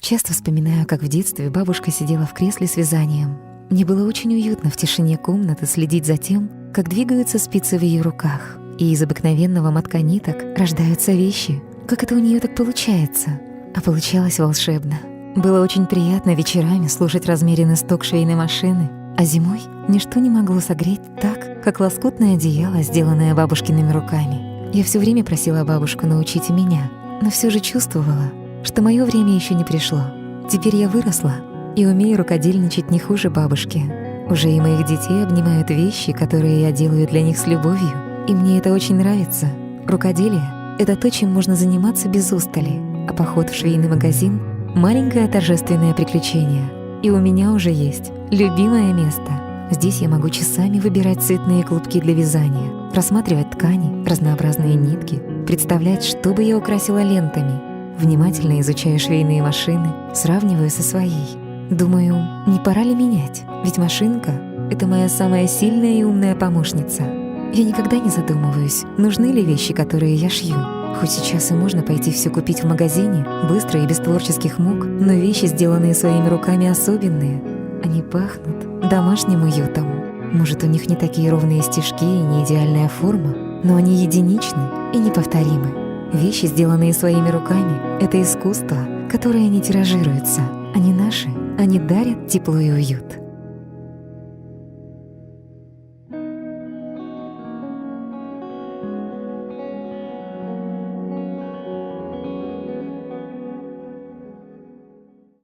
Часто вспоминаю, как в детстве бабушка сидела в кресле с вязанием. Мне было очень уютно в тишине комнаты следить за тем, как двигаются спицы в ее руках. И из обыкновенного мотка ниток рождаются вещи. Как это у нее так получается? А получалось волшебно. Было очень приятно вечерами слушать размеренный стук швейной машины, а зимой ничто не могло согреть так, как лоскутное одеяло, сделанное бабушкиными руками. Я все время просила бабушку научить меня, но все же чувствовала, что мое время еще не пришло. Теперь я выросла и умею рукодельничать не хуже бабушки. Уже и моих детей обнимают вещи, которые я делаю для них с любовью, и мне это очень нравится. Рукоделие — это то, чем можно заниматься без устали, а поход в швейный магазин — маленькое торжественное приключение. И у меня уже есть любимое место. Здесь я могу часами выбирать цветные клубки для вязания, рассматривать ткани, разнообразные нитки, представлять, что бы я украсила лентами. Внимательно изучаю швейные машины, сравниваю со своей. Думаю, не пора ли менять? Ведь машинка — это моя самая сильная и умная помощница. Я никогда не задумываюсь, нужны ли вещи, которые я шью. Хоть сейчас и можно пойти все купить в магазине, быстро и без творческих мук, но вещи, сделанные своими руками, особенные. Они пахнут домашним уютом. Может, у них не такие ровные стежки и не идеальная форма, но они единичны и неповторимы. Вещи, сделанные своими руками, — это искусство, которое не тиражируется. Они наши, они дарят тепло и уют.